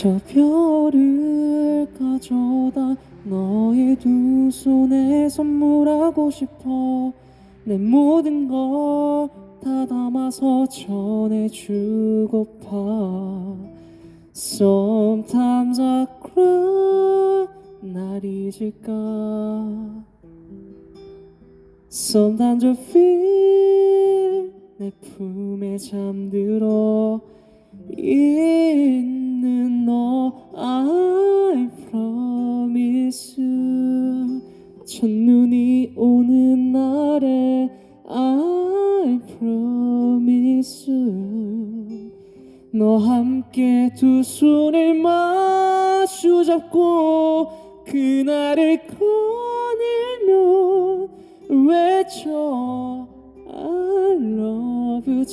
저 별을 가져다 너의 두 손에 선물하고 싶어. 내 모든 걸 다 담아서 전해주고파. Sometimes I cry 날 잊을까? Sometimes I feel 내 품에 잠들어 있는 너 함께 두 손을 마주 잡고 그날을 꺼내면 외쳐 I love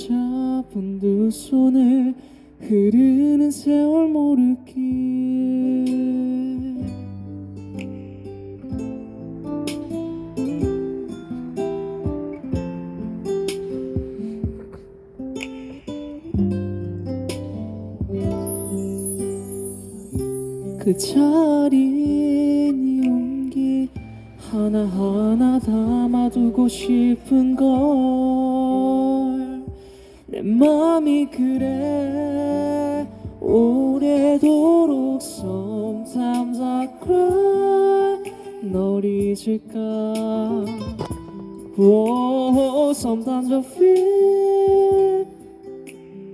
두 손을 흐르는 세월 모르길 그 자린 용기 하나하나 담아두고 싶은 걸 내 맘이 그래 오래도록 Sometimes I cry 널 잊을까 Whoa, Sometimes I feel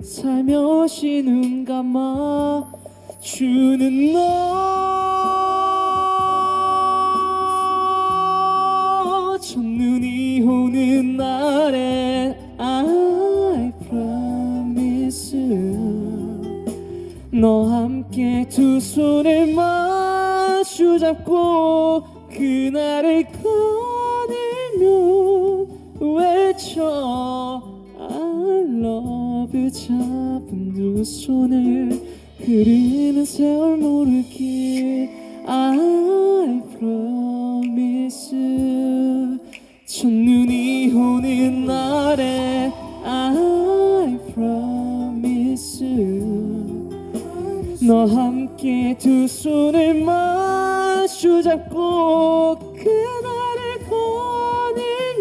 살며시 눈 감아 주는 너 you 너 함께 두 손을 마주 잡고 그날을 꺼내면 외쳐 I love you. 잡은 두 손을 흐르는 세월 모르길 I promise 첫눈이 오는 날에 너 함께 두 손을 마주 잡고 그날을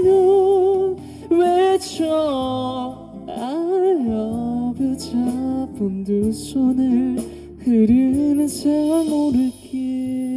꺼내면 외쳐 I love you 잡은 두 손을 흐르는 세월 모르길